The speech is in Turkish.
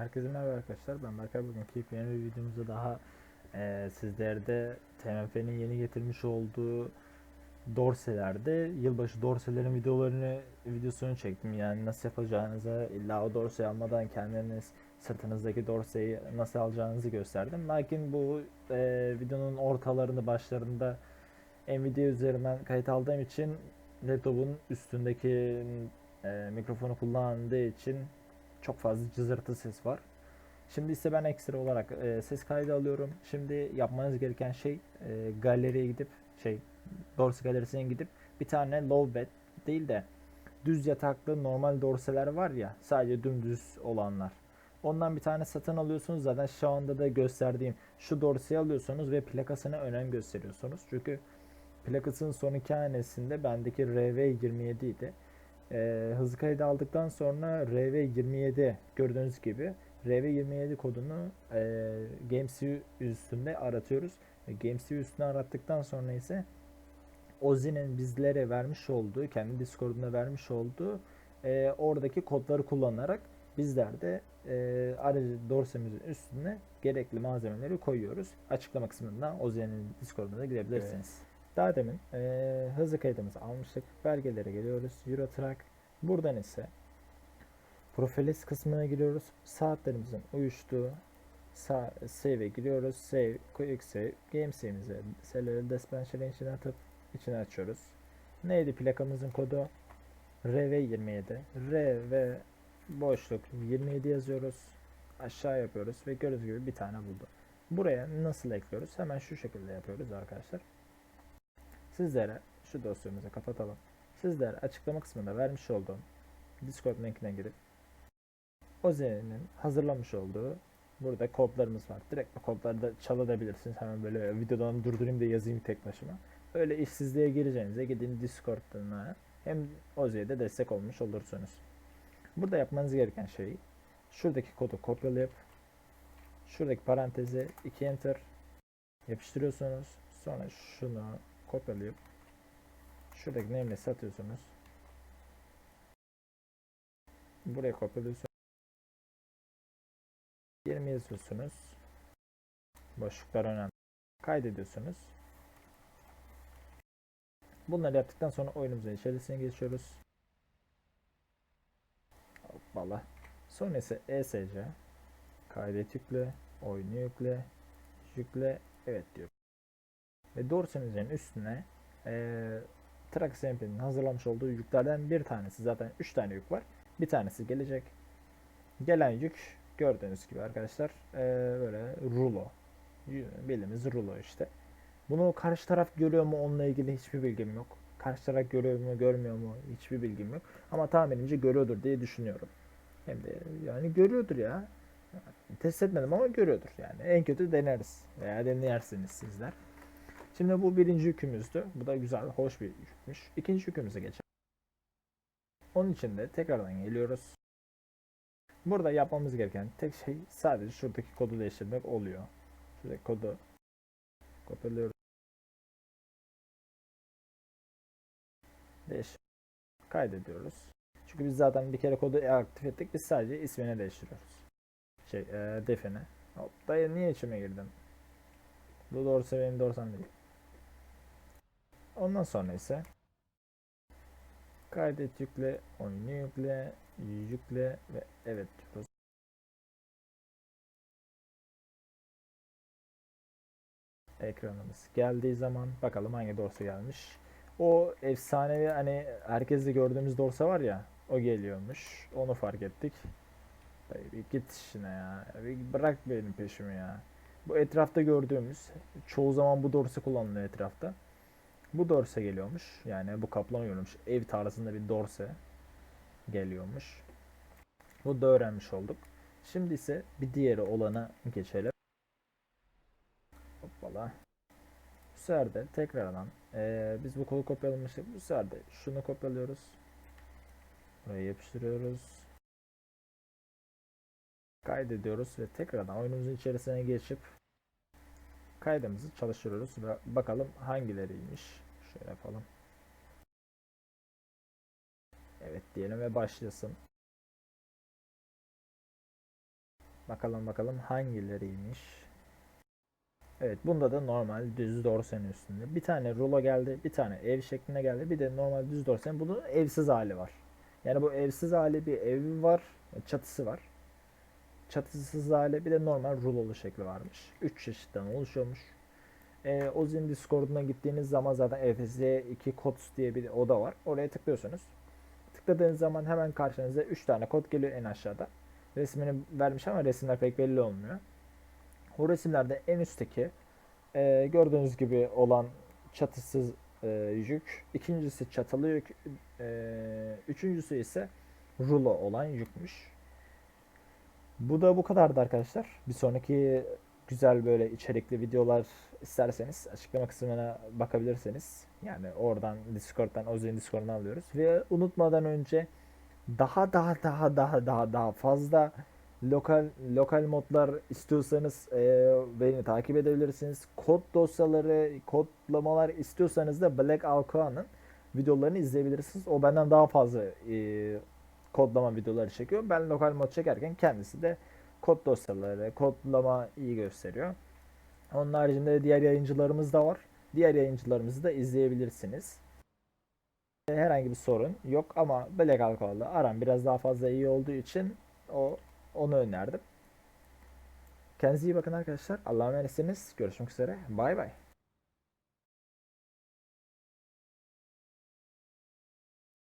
Herkese merhaba arkadaşlar. Ben Berkay bugünkü yeni bir videomuzda daha eee sizlerde TMF'nin yeni getirmiş olduğu dorselerde yılbaşı dorselerin videolarını videosunu çektim. Yani nasıl yapacağınızı illa o dorseyi almadan kendiniz sırtınızdaki dorseyi nasıl alacağınızı gösterdim. Lakin bu eee, videonun ortalarında başlarında Nvidia üzerinden kayıt aldığım için laptopun üstündeki eee, mikrofonu kullandığı için çok fazla cızırtı ses var. Şimdi ise ben ekstra olarak e, ses kaydı alıyorum. Şimdi yapmanız gereken şey e, galeriye gidip şey dorse galerisine gidip bir tane low bed değil de düz yataklı normal dorseler var ya sadece dümdüz olanlar. Ondan bir tane satın alıyorsunuz. Zaten şu anda da gösterdiğim şu dorseyi alıyorsunuz ve plakasına önem gösteriyorsunuz. Çünkü plakasının son iki hanesinde bendeki RV27 idi. Ee, hızlı kaydı aldıktan sonra RV27 gördüğünüz gibi RV27 kodunu e, GameCU üstünde aratıyoruz. E, GameCU üstüne arattıktan sonra ise Ozi'nin bizlere vermiş olduğu, kendi Discord'una vermiş olduğu e, oradaki kodları kullanarak bizler de e, aracı dorsemizin üstüne gerekli malzemeleri koyuyoruz. Açıklama kısmından Ozi'nin Discord'una da gidebilirsiniz. Daha demin e, hızlı kaydımızı almıştık. Belgelere geliyoruz. Euro. Buradan ise Profiles kısmına giriyoruz. Saatlerimizin uyuştuğu sağ, save'e giriyoruz. Save, quick save, game save'imizi Cellular Dispenser'ın içine atıp içine açıyoruz. Neydi plakamızın kodu? RV27. R ve boşluk 27 yazıyoruz. Aşağı yapıyoruz ve gördüğünüz gibi bir tane buldu. Buraya nasıl ekliyoruz? Hemen şu şekilde yapıyoruz arkadaşlar. Sizlere şu dosyamızı kapatalım. Sizlere açıklama kısmında vermiş olduğum Discord linkine girip Oze'nin hazırlamış olduğu burada kodlarımız var. Direkt bu kodları da çalabilirsiniz. Hemen böyle videodan durdurayım da yazayım tek başıma. Öyle işsizliğe gireceğinize gidin Discord'dan hem Oze'ye de destek olmuş olursunuz. Burada yapmanız gereken şey şuradaki kodu kopyalayıp şuradaki parantezi 2 enter yapıştırıyorsunuz. Sonra şunu kopyalayıp şuradaki name'le satıyorsunuz. Buraya kopyalıyorsunuz. 20 yazıyorsunuz. Boşluklar önemli. Kaydediyorsunuz. Bunları yaptıktan sonra oyunumuzun içerisine geçiyoruz. Hoppala. Sonra ise ESC. Kaydet yükle. Oyunu yükle. Yükle. Evet diyor. Dorsemizin üstüne eee Trax MP'nin hazırlamış olduğu yüklerden bir tanesi. Zaten 3 tane yük var. Bir tanesi gelecek. Gelen yük gördüğünüz gibi arkadaşlar eee, böyle rulo. Bildiğimiz rulo işte. Bunu karşı taraf görüyor mu onunla ilgili hiçbir bilgim yok. Karşı taraf görüyor mu görmüyor mu hiçbir bilgim yok. Ama tahminimce görüyordur diye düşünüyorum. Hem de yani görüyordur ya. Test etmedim ama görüyordur yani. En kötü deneriz veya deneyersiniz sizler. Şimdi bu birinci yükümüzdü. Bu da güzel, hoş bir yükmüş. İkinci yükümüze geçelim. Onun için de tekrardan geliyoruz. Burada yapmamız gereken tek şey sadece şuradaki kodu değiştirmek oluyor. Şuradaki kodu kopyalıyoruz. Değiş kaydediyoruz. Çünkü biz zaten bir kere kodu aktif ettik. Biz sadece ismini değiştiriyoruz. Şey, e, defini. Hop, dayı niye içime girdin? Bu doğrusu benim doğrusam değil. Ondan sonra ise kaydet yükle, oyunu yükle, yükle ve evet diyoruz. Ekranımız geldiği zaman bakalım hangi dorsa gelmiş. O efsanevi hani herkeste gördüğümüz dorsa var ya o geliyormuş. Onu fark ettik. Bir git işine ya. Bir bırak benim peşimi ya. Bu etrafta gördüğümüz çoğu zaman bu dorsa kullanılıyor etrafta. Bu dorse geliyormuş. Yani bu kaplama görülmüş. Ev tarzında bir dorse geliyormuş. Bu da öğrenmiş olduk. Şimdi ise bir diğeri olana geçelim. Hoppala. Bu sefer de tekrardan eee, biz bu kodu kopyalamıştık. Bu sefer de şunu kopyalıyoruz. Buraya yapıştırıyoruz. Kaydediyoruz ve tekrardan oyunumuzun içerisine geçip kaydımızı çalıştırıyoruz ve bakalım hangileriymiş. Şöyle yapalım. Evet diyelim ve başlasın. Bakalım bakalım hangileriymiş. Evet bunda da normal düz dorsenin üstünde. Bir tane rulo geldi, bir tane ev şeklinde geldi. Bir de normal düz dorsen. Bunun evsiz hali var. Yani bu evsiz hali bir evi var, çatısı var. Çatısız hali bir de normal rulolu şekli varmış. 3 çeşitten oluşuyormuş. Ee, Ozin Discord'una gittiğiniz zaman zaten EFZ2 Codes diye bir oda var. Oraya tıklıyorsunuz. Tıkladığınız zaman hemen karşınıza 3 tane kod geliyor en aşağıda. Resmini vermiş ama resimler pek belli olmuyor. O resimlerde en üstteki e, gördüğünüz gibi olan çatısız e, yük. ikincisi çatılı yük. e, üçüncüsü ise rulo olan yükmüş. Bu da bu kadardı arkadaşlar. Bir sonraki güzel böyle içerikli videolar isterseniz açıklama kısmına bakabilirsiniz. Yani oradan Discord'dan, Ozzy'nin Discord'dan alıyoruz. Ve unutmadan önce daha daha daha daha daha daha fazla lokal lokal modlar istiyorsanız e, beni takip edebilirsiniz. Kod dosyaları, kodlamalar istiyorsanız da Black Alcoa'nın videolarını izleyebilirsiniz. O benden daha fazla e, kodlama videoları çekiyor. Ben lokal mod çekerken kendisi de kod dosyaları, kodlama iyi gösteriyor. Onun haricinde diğer yayıncılarımız da var. Diğer yayıncılarımızı da izleyebilirsiniz. Herhangi bir sorun yok ama Black Alcohol'la aram biraz daha fazla iyi olduğu için o onu önerdim. Kendinize iyi bakın arkadaşlar. Allah'a emanetsiniz. Görüşmek üzere. Bay bay.